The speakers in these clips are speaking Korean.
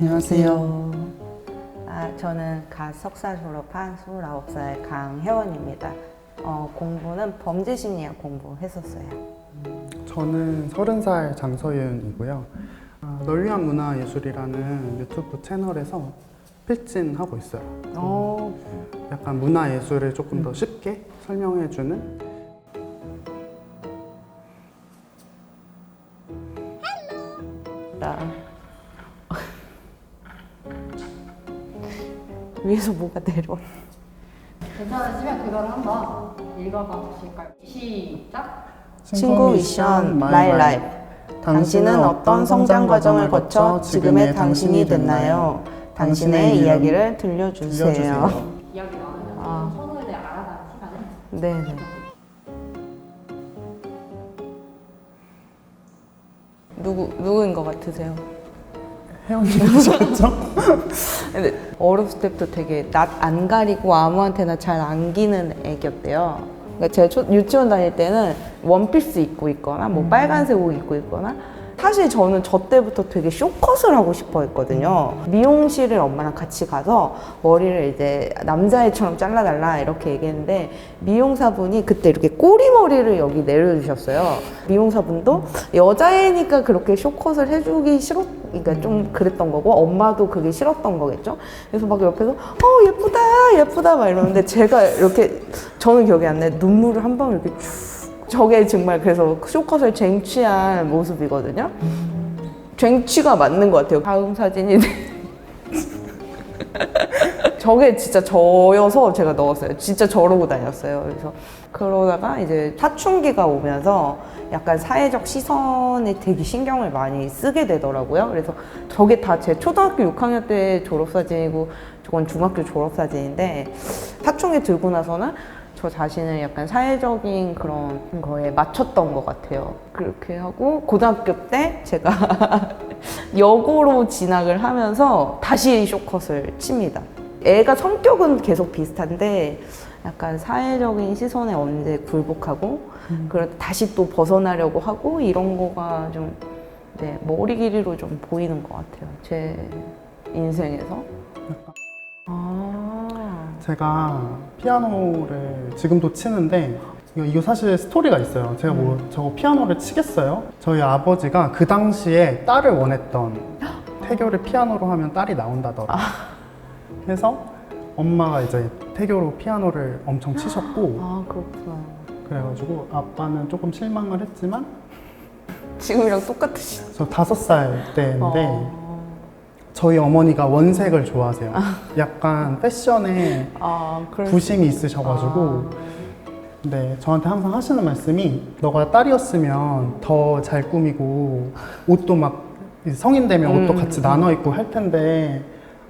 안녕하세요. 아, 저는 갓 석사 졸업한 29살 강혜원입니다. 어, 공부는 범죄 심리학 공부했었어요. 저는 30살 장서윤이고요. 아, 널 위한 문화예술이라는 유튜브 채널에서 필진 하고 있어요. 어, 약간 문화예술을 조금 더 쉽게 설명해주는 나. 위에서 뭐가 내려와. 괜찮으시면 그대로 한번 읽어봐 주실까요? 시작! 친구 미션 마이 라이프. 당신은 어떤 성장 과정을 거쳐 지금의 당신이 됐나요? 당신의 이야기를 들려주세요. 들려주세요. 이야기 나누면서 아. 서로에 대해 알아가는 시간을 네 네. 누구 누구인 것 같으세요? 혜원님이셨죠? 근데 어렸을 때부터 되게 낯 안 가리고 아무한테나 잘 안기는 애기였대요. 그러니까 제가 초- 유치원 다닐 때는 원피스 입고 있거나 뭐 빨간색 옷 입고 있거나 사실 저는 저 때부터 되게 쇼컷을 하고 싶어 했거든요. 미용실을 엄마랑 같이 가서 머리를 이제 남자애처럼 잘라달라 이렇게 얘기했는데 미용사분이 그때 이렇게 꼬리머리를 여기 내려주셨어요. 미용사분도 여자애니까 그렇게 쇼컷을 해주기 싫었, 그러니까 좀 그랬던 거고 엄마도 그게 싫었던 거겠죠. 그래서 막 옆에서 어 예쁘다 예쁘다 막 이러는데 제가 이렇게 저는 기억이 안 나요. 눈물을 한 방울 이렇게 쭉 저게 정말 그래서 쇼컷을 쟁취한 모습이거든요. 쟁취가 맞는 것 같아요. 다음 사진이 저게 진짜 저여서 제가 넣었어요. 진짜 저러고 다녔어요. 그래서 그러다가 이제 사춘기가 오면서 약간 사회적 시선에 되게 신경을 많이 쓰게 되더라고요. 그래서 저게 다 제 초등학교 6학년 때 졸업사진이고 저건 중학교 졸업사진인데 사춘기 들고 나서는 저 자신을 약간 사회적인 그런 거에 맞췄던 것 같아요. 그렇게 하고 고등학교 때 제가 여고로 진학을 하면서 다시 쇼컷을 칩니다. 애가 성격은 계속 비슷한데 약간 사회적인 시선에 언제 굴복하고 그러 다시 또 벗어나려고 하고 이런 거가 좀 네, 머리 길이로 좀 보이는 것 같아요. 제 인생에서. 아, 제가 피아노를 지금도 치는데 이거, 사실 스토리가 있어요. 제가 뭐 저거 피아노를 치겠어요? 저희 아버지가 그 당시에 딸을 원했던 태교를 피아노로 하면 딸이 나온다더라. 그래서 엄마가 이제 태교로 피아노를 엄청 치셨고 아 그렇구나. 그래가지고 아빠는 조금 실망을 했지만 지금이랑 똑같으시. 저 다섯 살 때인데 어. 저희 어머니가 원색을 좋아하세요. 약간 패션에 아, 그럴 부심이 있으셔가지고 네 저한테 항상 하시는 말씀이 너가 딸이었으면 더 잘 꾸미고 옷도 막 성인 되면 옷도 음, 같이 나눠 입고 할 텐데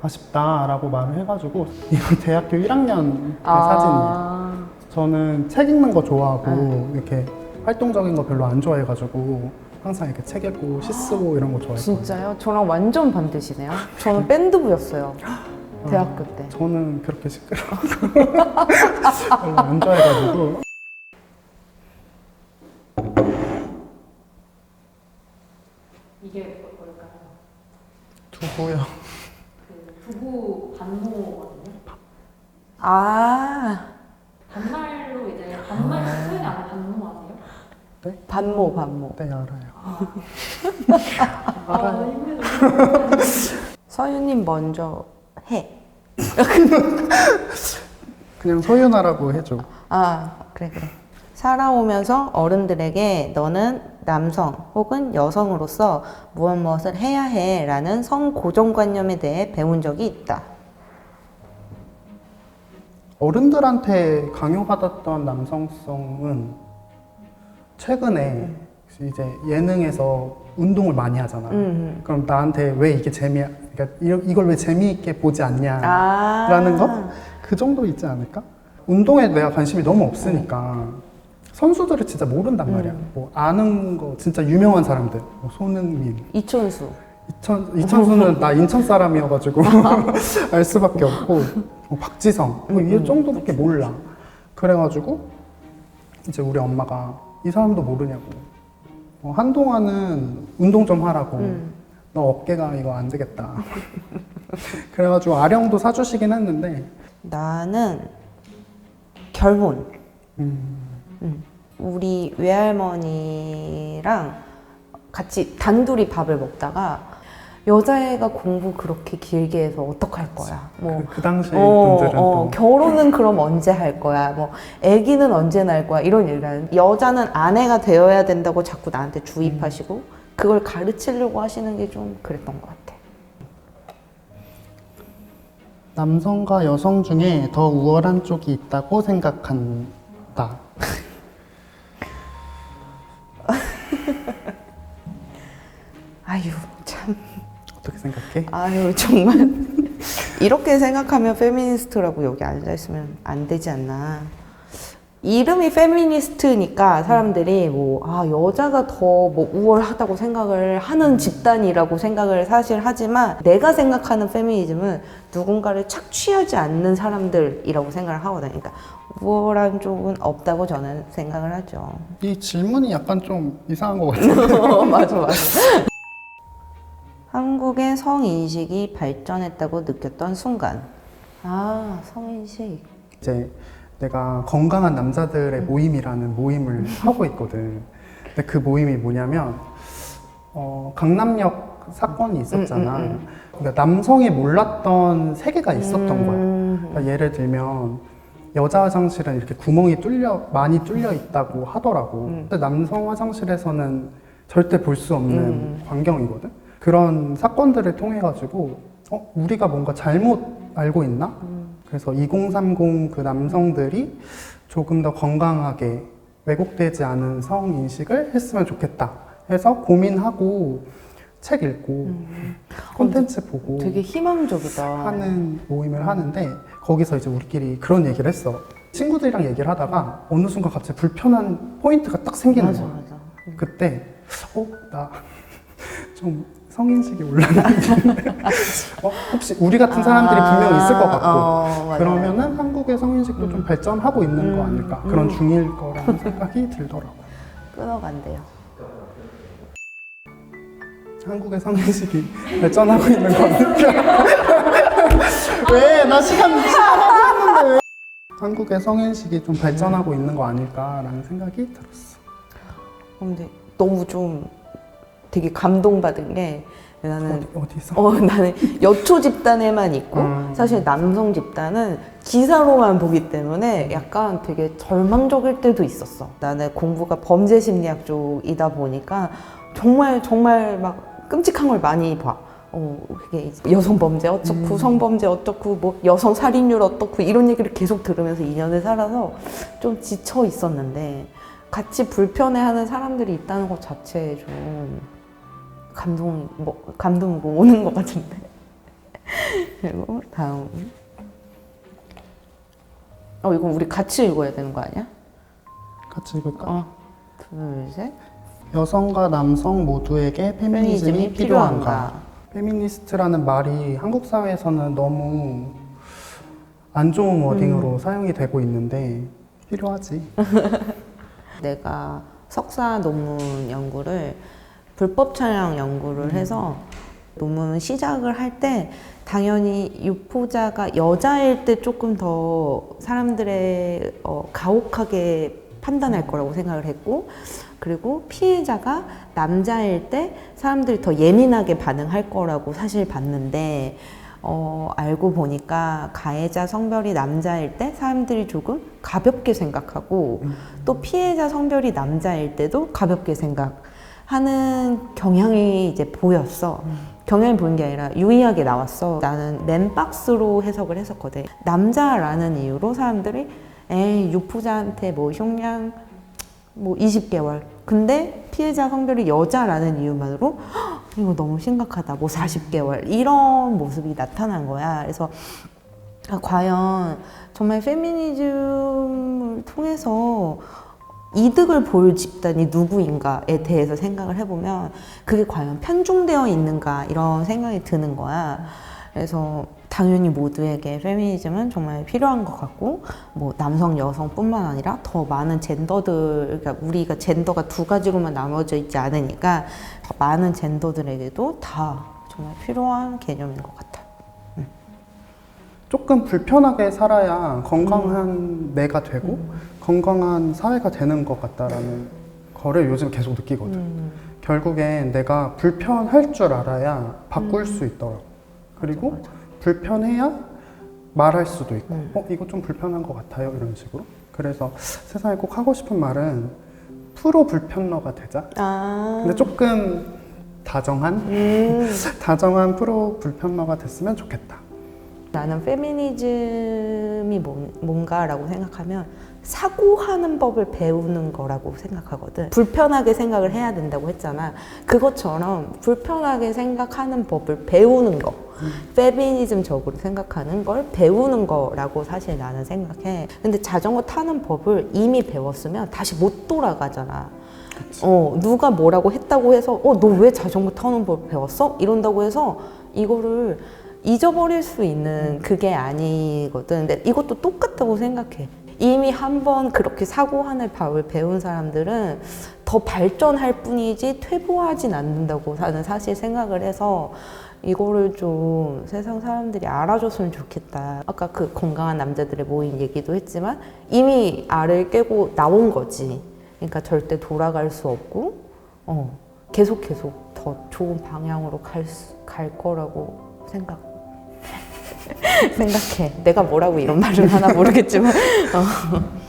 아쉽다라고 말을 해가지고 이건 대학교 1학년 때 사진이에요. 아, 저는 책 읽는 거 좋아하고 네. 이렇게 활동적인 거 별로 안 좋아해가지고 항상 이렇게 책 읽고 시 쓰고 이런 거 좋아했거든요. 진짜요? 저랑 완전 반대시네요. 저는 밴드부였어요. 대학교 때. 저는 그렇게 시끄러워 별로 안 좋아해가지고 이게 뭐- 뭘까요? 두고요. 그 부부 반모거든요. 아, 반말로 이제 반말 표현이 아니라 반모 아세요? 반모, 반모. 네 알아요. 아, 힘들어. 서윤님 먼저 해. 그냥 소윤아라고 해줘. 아, 그래, 그래. 살아오면서 어른들에게 너는 남성 혹은 여성으로서 무엇 무엇을 해야 해 라는 성 고정관념에 대해 배운 적이 있다. 어른들한테 강요받았던 남성성은 최근에 이제 예능에서 운동을 많이 하잖아. 음. 그럼 나한테 왜 이게 재미야? 그러니까 이- 이걸 왜 재미있게 보지 않냐? 아. 라는 것? 그 정도 있지 않을까? 운동에 내가 관심이 너무 없으니까 선수들을 진짜 모른단 말이야. 뭐 아는 거 진짜 유명한 사람들, 뭐 손흥민, 이촌수. 이천, 이천수는 나 인천 사람이어가지고 알 수밖에 없고 뭐 박지성 뭐 이 정도밖에 몰라. 그래가지고 이제 우리 엄마가 이 사람도 모르냐고. 뭐 한동안은 운동 좀 하라고. 음. 너 어깨가 이거 안 되겠다. 그래가지고 아령도 사주시긴 했는데 나는 결혼. 음, 음. 우리 외할머니랑 같이 단둘이 밥을 먹다가 여자애가 공부 그렇게 길게 해서 어떡할 거야. 뭐 그, 그 당시 어, 분들은 어, 또 결혼은 그럼 언제 할 거야? 뭐 아기는 언제 날 거야? 이런 얘기를 하는 여자는 아내가 되어야 된다고 자꾸 나한테 주입하시고 그걸 가르치려고 하시는 게 좀 그랬던 것 같아. 남성과 여성 중에 더 우월한 쪽이 있다고 생각한다. 아유 참. 어떻게 생각해? 아유 정말 이렇게 생각하면 페미니스트라고 여기 앉아 있으면 안 되지 않나. 이름이 페미니스트니까 사람들이 뭐 아 여자가 더 뭐 우월하다고 생각을 하는 집단이라고 생각을 사실 하지만 내가 생각하는 페미니즘은 누군가를 착취하지 않는 사람들이라고 생각을 하거든요. 그러니까 우월한 쪽은 없다고 저는 생각을 하죠. 이 질문이 약간 좀 이상한 것 같아요. 맞아 맞아. 한국의 성인식이 발전했다고 느꼈던 순간. 아 성인식. 이제 내가 건강한 남자들의 모임이라는 모임을 하고 있거든. 근데 그 모임이 뭐냐면 어, 강남역 사건이 있었잖아. 음, 음, 그러니까 남성이 몰랐던 세계가 있었던 거야. 음. 그러니까 예를 들면 여자 화장실은 이렇게 구멍이 뚫려 많이 뚫려 있다고 하더라고. 음. 근데 남성 화장실에서는 절대 볼 수 없는 음. 광경이거든. 그런 사건들을 통해 가지고 어, 우리가 뭔가 잘못 알고 있나? 음. 그래서 2030 그 남성들이 조금 더 건강하게 왜곡되지 않은 성 인식을 했으면 좋겠다. 해서 고민하고 책 읽고 콘텐츠 보고 음. 되게 희망적이다. 하는 모임을 하는데 거기서 이제 우리끼리 그런 얘기를 했어. 친구들이랑 얘기를 하다가 어느 순간 갑자기 불편한 포인트가 딱 생기는 맞아 거야. 맞아. 그때 어 나 좀 성인식이 올라가는데 어, 혹시 우리 같은 사람들이 분명 있을 것 같고 어, 맞아. 그러면은 한국의 성인식도 좀 발전하고 있는 거 아닐까 그런 중일 거라는 생각이 들더라고. 끊어간대요. 한국의 성인식이 발전하고 있는 거 아닐까? 왜? 나 시간 시간 하고 있는데 왜? 한국의 성인식이 좀 발전하고 있는 거 아닐까라는 생각이 들었어. 근데 너무 좀 되게 감동받은 게 나는 어디, 어디 서? 어 나는 여초 집단에만 있고 음. 사실 남성 집단은 기사로만 보기 때문에 약간 되게 절망적일 때도 있었어. 나는 공부가 범죄 심리학 쪽이다 보니까 정말 정말 막 끔찍한 걸 많이 봐. 어, 그게 이제 여성 범죄 어쩌고 성범죄 어쩌고 뭐 여성 살인율 어떻고 이런 얘기를 계속 들으면서 2년을 살아서 좀 지쳐 있었는데 같이 불편해하는 사람들이 있다는 것 자체에 좀 감동 뭐 감동 뭐 오는 것 같은데 그리고 다음 어 이거 우리 같이 읽어야 되는 거 아니야? 같이 읽을까? 어 둘셋 여성과 남성 모두에게 페미니즘이 페미니즘이 필요한가? 필요한가? 페미니스트라는 말이 한국 사회에서는 너무 안 좋은 워딩으로 사용이 되고 있는데 필요하지. 내가 석사 논문 연구를 불법 촬영 연구를 해서 논문 시작을 할 때 당연히 유포자가 여자일 때 조금 더 사람들의 어, 가혹하게 판단할 거라고 생각을 했고 그리고 피해자가 남자일 때 사람들이 더 예민하게 반응할 거라고 사실 봤는데 어, 알고 보니까 가해자 성별이 남자일 때 사람들이 조금 가볍게 생각하고 또 피해자 성별이 남자일 때도 가볍게 생각 하는 경향이 이제 보였어. 경향이 보는 게 아니라 유의하게 나왔어. 나는 맨박스로 해석을 했었거든. 남자라는 이유로 사람들이 에이 유포자한테 뭐 형량 뭐 20개월. 근데 피해자 성별이 여자라는 이유만으로 "헉, 이거 너무 심각하다. 뭐 40개월. 이런 모습이 나타난 거야. 그래서 아, 과연 정말 페미니즘을 통해서 이득을 볼 집단이 누구인가에 대해서 생각을 해보면 그게 과연 편중되어 있는가 이런 생각이 드는 거야. 그래서 당연히 모두에게 페미니즘은 정말 필요한 것 같고 뭐 남성 여성뿐만 아니라 더 많은 젠더들 그러니까 우리가 젠더가 두 가지로만 나눠져 있지 않으니까 더 많은 젠더들에게도 다 정말 필요한 개념인 것 같아요. 조금 불편하게 살아야 건강한 내가 되고 건강한 사회가 되는 것 같다라는 거를 요즘 계속 느끼거든. 음. 결국엔 내가 불편할 줄 알아야 바꿀 수 있더라고. 그리고 불편해야 말할 수도 있고, 음. 어, 이거 좀 불편한 것 같아요. 이런 식으로. 그래서 세상에 꼭 하고 싶은 말은 프로 불편러가 되자. 아. 근데 조금 다정한, 음. 다정한 프로 불편러가 됐으면 좋겠다. 나는 페미니즘이 뭔, 뭔가라고 생각하면 사고하는 법을 배우는 거라고 생각하거든. 불편하게 생각을 해야 된다고 했잖아. 그것처럼 불편하게 생각하는 법을 배우는 거. 페미니즘적으로 생각하는 걸 배우는 거라고 사실 나는 생각해. 근데 자전거 타는 법을 이미 배웠으면 다시 못 돌아가잖아. 어, 누가 뭐라고 했다고 해서, 어, 너 왜 자전거 타는 법 배웠어? 이런다고 해서 이거를 잊어버릴 수 있는 그게 아니거든. 근데 이것도 똑같다고 생각해. 이미 한 번 그렇게 사고하는 법을 배운 사람들은 더 발전할 뿐이지 퇴보하진 않는다고 나는 사실 생각을 해서 이거를 좀 세상 사람들이 알아줬으면 좋겠다. 아까 그 건강한 남자들의 모임 얘기도 했지만 이미 알을 깨고 나온 거지. 그러니까 절대 돌아갈 수 없고, 어, 계속 계속 더 좋은 방향으로 갈, 수- 갈 거라고 생각. 생각해. 내가 뭐라고 이런 말을 하나 모르겠지만. 어.